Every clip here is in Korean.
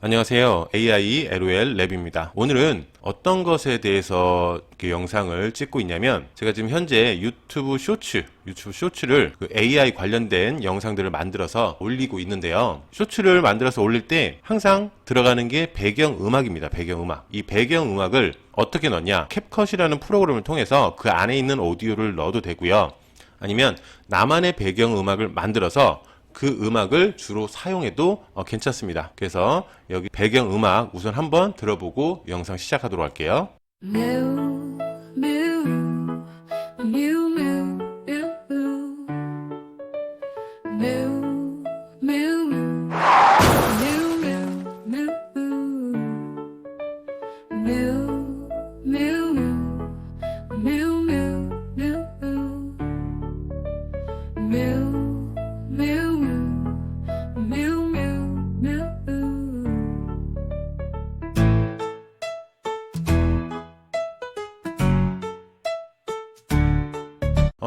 안녕하세요. AI LOL 랩입니다. 오늘은 어떤 것에 대해서 영상을 찍고 있냐면 제가 지금 현재 유튜브 쇼츠, 유튜브 쇼츠를 그 AI 관련된 영상들을 만들어서 올리고 있는데요. 쇼츠를 만들어서 올릴 때 항상 들어가는 게 배경 음악입니다. 배경 음악. 이 배경 음악을 어떻게 넣냐? 캡컷이라는 프로그램을 통해서 그 안에 있는 오디오를 넣어도 되고요. 아니면 나만의 배경 음악을 만들어서 그 음악을 주로 사용해도 어, 괜찮습니다. 그래서 여기 배경 음악 우선 한번 들어보고 영상 시작하도록 할게요. Moo, moo, moo, moo, moo, moo,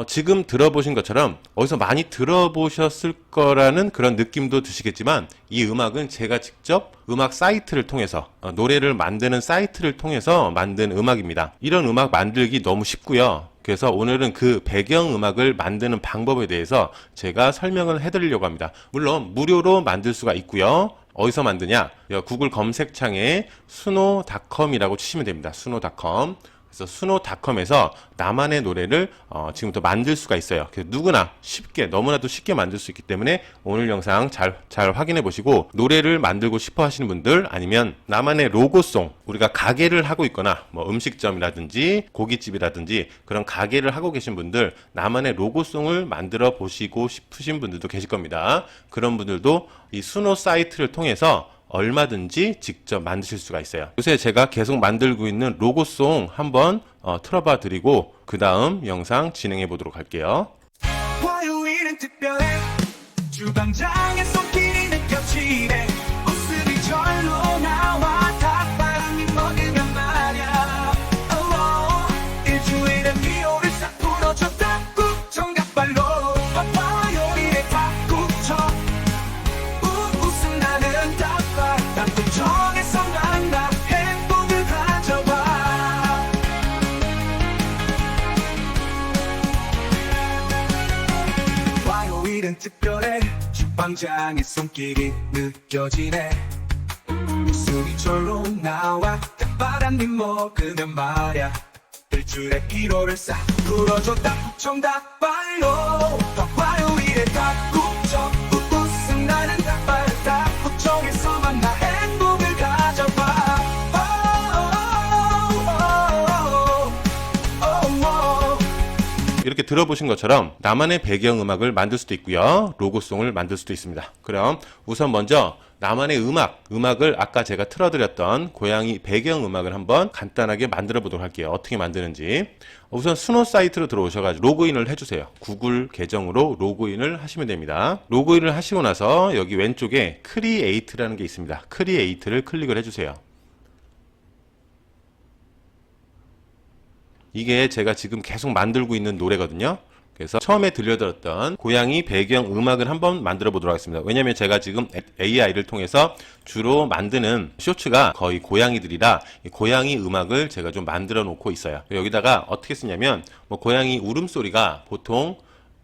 어, 지금 들어보신 것처럼 어디서 많이 들어보셨을 거라는 그런 느낌도 드시겠지만 이 음악은 제가 직접 음악 사이트를 통해서 어, 노래를 만드는 사이트를 통해서 만든 음악입니다. 이런 음악 만들기 너무 쉽고요. 그래서 오늘은 그 배경 음악을 만드는 방법에 대해서 제가 설명을 해드리려고 합니다. 물론 무료로 만들 수가 있고요. 어디서 만드냐? 여 구글 검색창에 수노닷컴이라고 치시면 됩니다. 수노닷컴. 그래서 수노닷컴에서 나만의 노래를 어, 지금부터 만들 수가 있어요. 누구나 쉽게 너무나도 쉽게 만들 수 있기 때문에 오늘 영상 잘 잘 확인해 보시고 노래를 만들고 싶어 하시는 분들 아니면 나만의 로고송 우리가 가게를 하고 있거나 뭐 음식점이라든지 고깃집이라든지 그런 가게를 하고 계신 분들 나만의 로고송을 만들어 보시고 싶으신 분들도 계실 겁니다. 그런 분들도 이 수노 사이트를 통해서 얼마든지 직접 만드실 수가 있어요. 요새 제가 계속 만들고 있는 로고송 한번 어, 틀어봐 드리고 그 다음 영상 진행해 보도록 할게요. 화요일은 특별해 주방장의 손길이 느껴지네 특별해. 주방장의 손길이 느껴지네. 웃음이 절로 나와 닭바람이 먹으면 말야. 일주일에 1호를 싹 풀어줘 닭국청 닭발로 화요일에 닭 이렇게 들어보신 것처럼 나만의 배경 음악을 만들 수도 있고요. 로고송을 만들 수도 있습니다. 그럼 우선 먼저 나만의 음악, 음악을 아까 제가 틀어드렸던 고양이 배경 음악을 한번 간단하게 만들어 보도록 할게요. 어떻게 만드는지. 우선 수노 사이트로 들어오셔가지고 로그인을 해주세요. 구글 계정으로 로그인을 하시면 됩니다. 로그인을 하시고 나서 여기 왼쪽에 크리에이트라는 게 있습니다. 크리에이트를 클릭을 해주세요. 이게 제가 지금 계속 만들고 있는 노래거든요. 그래서 처음에 들려드렸던 고양이 배경 음악을 한번 만들어 보도록 하겠습니다. 왜냐면 제가 지금 AI를 통해서 주로 만드는 쇼츠가 거의 고양이들이라 이 고양이 음악을 제가 좀 만들어 놓고 있어요. 여기다가 어떻게 쓰냐면 뭐 고양이 울음소리가 보통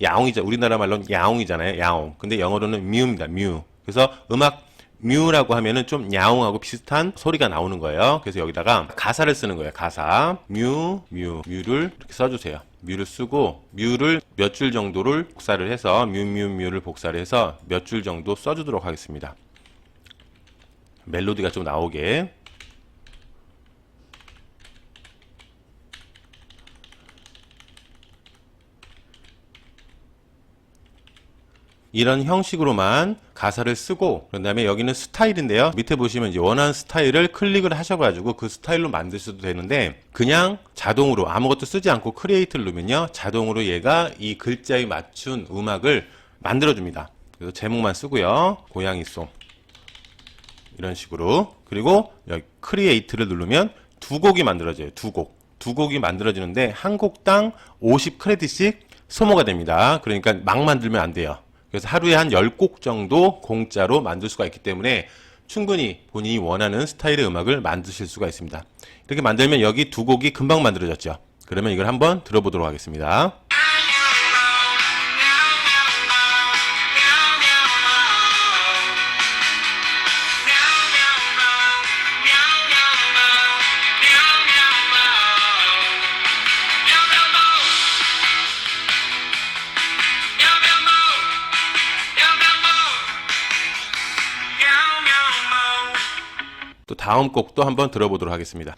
야옹이죠. 우리나라 말로는 야옹이잖아요. 야옹. 근데 영어로는 뮤입니다. 뮤. 그래서 음악 뮤라고 하면은 좀 야옹하고 비슷한 소리가 나오는 거예요. 그래서 여기다가 가사를 쓰는 거예요. 가사. 뮤, 뮤, 뮤를 이렇게 써주세요. 뮤를 쓰고 뮤를 몇 줄 정도를 복사를 해서 뮤, 뮤, 뮤를 복사를 해서 몇 줄 정도 써주도록 하겠습니다. 멜로디가 좀 나오게. 이런 형식으로만 가사를 쓰고 그런 다음에 여기는 스타일인데요. 밑에 보시면 이제 원하는 스타일을 클릭을 하셔가지고 그 스타일로 만드셔도 되는데 그냥 자동으로 아무것도 쓰지 않고 크리에이트를 누르면요 자동으로 얘가 이 글자에 맞춘 음악을 만들어 줍니다. 그래서 제목만 쓰고요. 고양이송. 이런 식으로. 그리고 여기 크리에이트를 누르면 두 곡이 만들어져요. 두 곡. 두 곡이 만들어지는데 한 곡당 50 크레딧씩 소모가 됩니다. 그러니까 막 만들면 안 돼요 그래서 하루에 한 10곡 정도 공짜로 만들 수가 있기 때문에 충분히 본인이 원하는 스타일의 음악을 만드실 수가 있습니다. 이렇게 만들면 여기 두 곡이 금방 만들어졌죠. 그러면 이걸 한번 들어보도록 하겠습니다. 또 다음 곡도 한번 들어보도록 하겠습니다.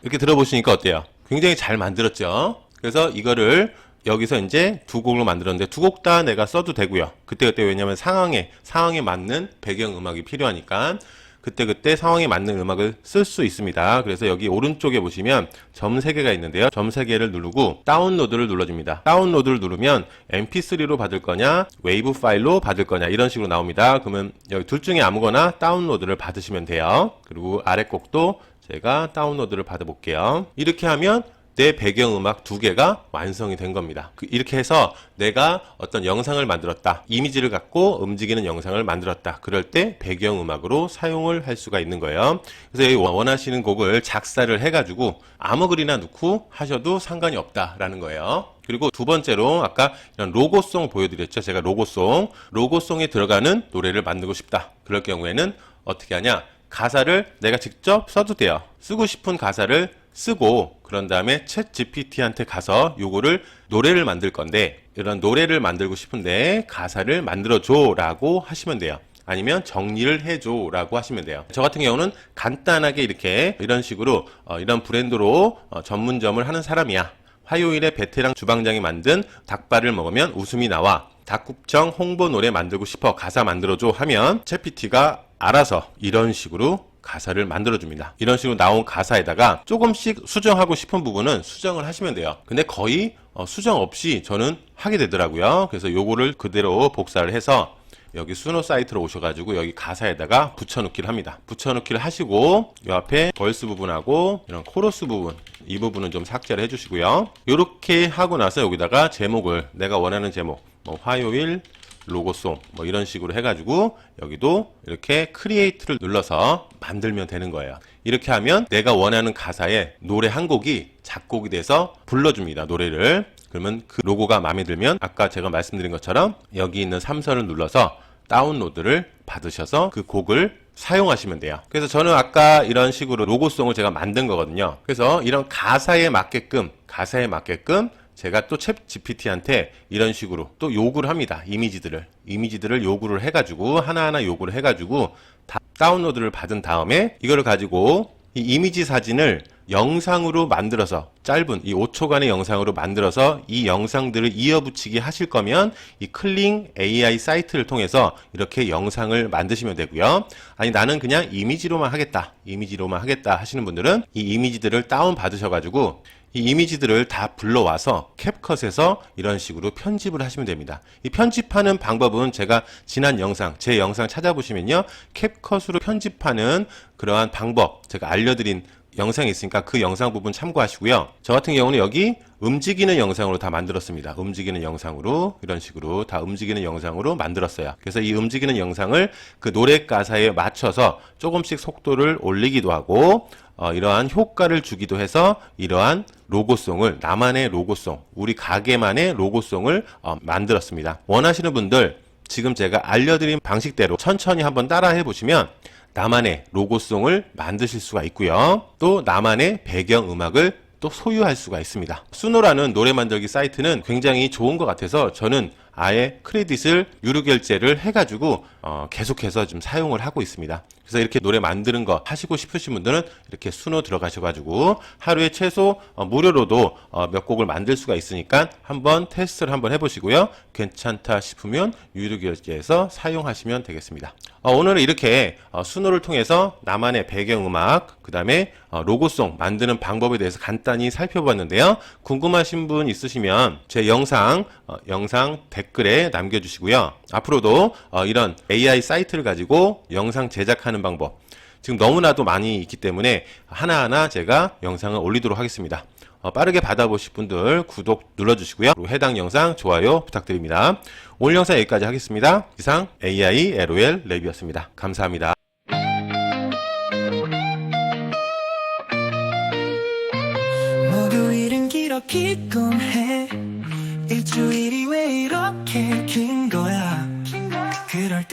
이렇게 들어보시니까 어때요? 굉장히 잘 만들었죠? 그래서 이거를 여기서 이제 두 곡을 만들었는데 두 곡 다 내가 써도 되고요. 그때그때 왜냐면 상황에, 상황에 맞는 배경 음악이 필요하니까 그때그때 상황에 맞는 음악을 쓸 수 있습니다. 그래서 여기 오른쪽에 보시면 점 3개가 있는데요. 점 3개를 누르고 다운로드를 눌러줍니다. 다운로드를 누르면 mp3로 받을 거냐, 웨이브 파일로 받을 거냐 이런 식으로 나옵니다. 그러면 여기 둘 중에 아무거나 다운로드를 받으시면 돼요. 그리고 아래 곡도 제가 다운로드를 받아볼게요. 이렇게 하면 내 배경음악 두 개가 완성이 된 겁니다. 그- 이렇게 해서 내가 어떤 영상을 만들었다. 이미지를 갖고 움직이는 영상을 만들었다. 그럴 때 배경음악으로 사용을 할 수가 있는 거예요. 그래서 원하시는 곡을 작사를 해가지고 아무 글이나 넣고 하셔도 상관이 없다라는 거예요. 그리고 두 번째로 아까 이런 로고송 보여드렸죠. 제가 로고송. 로고송에 들어가는 노래를 만들고 싶다. 그럴 경우에는 어떻게 하냐. 가사를 내가 직접 써도 돼요. 쓰고 싶은 가사를 쓰고 그런 다음에 챗 GPT한테 가서 요거를 노래를 만들 건데 이런 노래를 만들고 싶은데 가사를 만들어 줘라고 하시면 돼요. 아니면 정리를 해줘 라고 하시면 돼요. 저 같은 경우는 간단하게 이렇게 이런 식으로 어, 이런 브랜드로 어, 전문점을 하는 사람이야. 화요일에 베테랑 주방장이 만든 닭발을 먹으면 웃음이 나와. 닭국청 홍보 노래 만들고 싶어 가사 만들어줘 하면 챗PT가 알아서 이런 식으로 가사를 만들어줍니다. 이런 식으로 나온 가사에다가 조금씩 수정하고 싶은 부분은 수정을 하시면 돼요. 근데 거의 어, 수정 없이 저는 하게 되더라고요. 그래서 요거를 그대로 복사를 해서 여기 수노 사이트로 오셔가지고 여기 가사에다가 붙여넣기를 합니다. 붙여넣기를 하시고 이 앞에 벌스 부분하고 이런 코러스 부분 이 부분은 좀 삭제를 해주시고요. 이렇게 하고 나서 여기다가 제목을 내가 원하는 제목 뭐 화요일 로고송 뭐 이런 식으로 해가지고 여기도 이렇게 크리에이트를 눌러서 만들면 되는 거예요. 이렇게 하면 내가 원하는 가사에 노래 한 곡이 작곡이 돼서 불러줍니다. 노래를. 그러면 그 로고가 마음에 들면 아까 제가 말씀드린 것처럼 여기 있는 삼선을 눌러서 다운로드를 받으셔서 그 곡을 사용하시면 돼요. 그래서 저는 아까 이런 식으로 로고송을 제가 만든 거거든요. 그래서 이런 가사에 맞게끔, 가사에 맞게끔 제가 또 챗 GPT한테 이런 식으로 또 요구를 합니다. 이미지들을. 이미지들을 요구를 해가지고, 하나하나 요구를 해가지고, 다 다운로드를 받은 다음에 이거를 가지고 이 이미지 사진을 영상으로 만들어서 짧은 이 5초간의 영상으로 만들어서 이 영상들을 이어붙이기 하실 거면 이 클링 AI 사이트를 통해서 이렇게 영상을 만드시면 되고요. 아니 나는 그냥 이미지로만 하겠다. 이미지로만 하겠다 하시는 분들은 이 이미지들을 다운 받으셔 가지고 이 이미지들을 다 불러와서 캡컷에서 이런 식으로 편집을 하시면 됩니다. 이 편집하는 방법은 제가 지난 영상, 제 영상 찾아보시면요. 캡컷으로 편집하는 그러한 방법 제가 알려드린 영상이 있으니까 그 영상 부분 참고하시고요. 저 같은 경우는 여기 움직이는 영상으로 다 만들었습니다. 움직이는 영상으로 이런 식으로 다 움직이는 영상으로 만들었어요. 그래서 이 움직이는 영상을 그 노래 가사에 맞춰서 조금씩 속도를 올리기도 하고 어, 이러한 효과를 주기도 해서 이러한 로고송을 나만의 로고송, 우리 가게만의 로고송을 어, 만들었습니다. 원하시는 분들 지금 제가 알려드린 방식대로 천천히 한번 따라해 보시면 나만의 로고송을 만드실 수가 있고요. 또 나만의 배경 음악을 또 소유할 수가 있습니다. 수노라는 노래 만들기 사이트는 굉장히 좋은 것 같아서 저는 아예 크레딧을 유료 결제를 해가지고 어, 계속해서 좀 사용을 하고 있습니다. 그래서 이렇게 노래 만드는 거 하시고 싶으신 분들은 이렇게 수노 들어가셔가지고 하루에 최소 어, 무료로도 어, 몇 곡을 만들 수가 있으니까 한번 테스트를 한번 해보시고요. 괜찮다 싶으면 유료 결제에서 사용하시면 되겠습니다. 어, 오늘은 이렇게 어, 순호를 통해서 나만의 배경음악, 그 다음에 어, 로고송 만드는 방법에 대해서 간단히 살펴봤는데요. 궁금하신 분 있으시면 제 영상, 어, 영상 댓글에 남겨주시고요. 앞으로도 어, 이런 AI 사이트를 가지고 영상 제작하는 방법, 지금 너무나도 많이 있기 때문에 하나하나 제가 영상을 올리도록 하겠습니다. 어, 빠르게 받아보실 분들 구독 눌러주시고요. 해당 영상 좋아요 부탁드립니다. 오늘 영상 여기까지 하겠습니다. 이상 AI LOL 랩이었습니다. 감사합니다.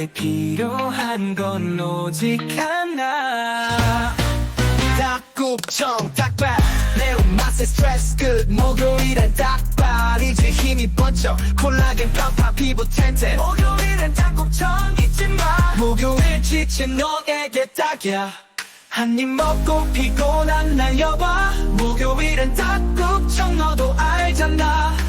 때 필요한 건 오직 하나. 닭굽청 닭발. 매운맛의 스트레스 끝. 목요일엔 닭발이지 힘이 번쩍. 콜라겐 팡팡 피부 텐텐. 목요일엔 닭굽청 잊지 마. 목요일 지친 너에게 딱이야. 한 입 먹고 피곤한 날 여봐. 목요일은 닭국청 너도 알잖아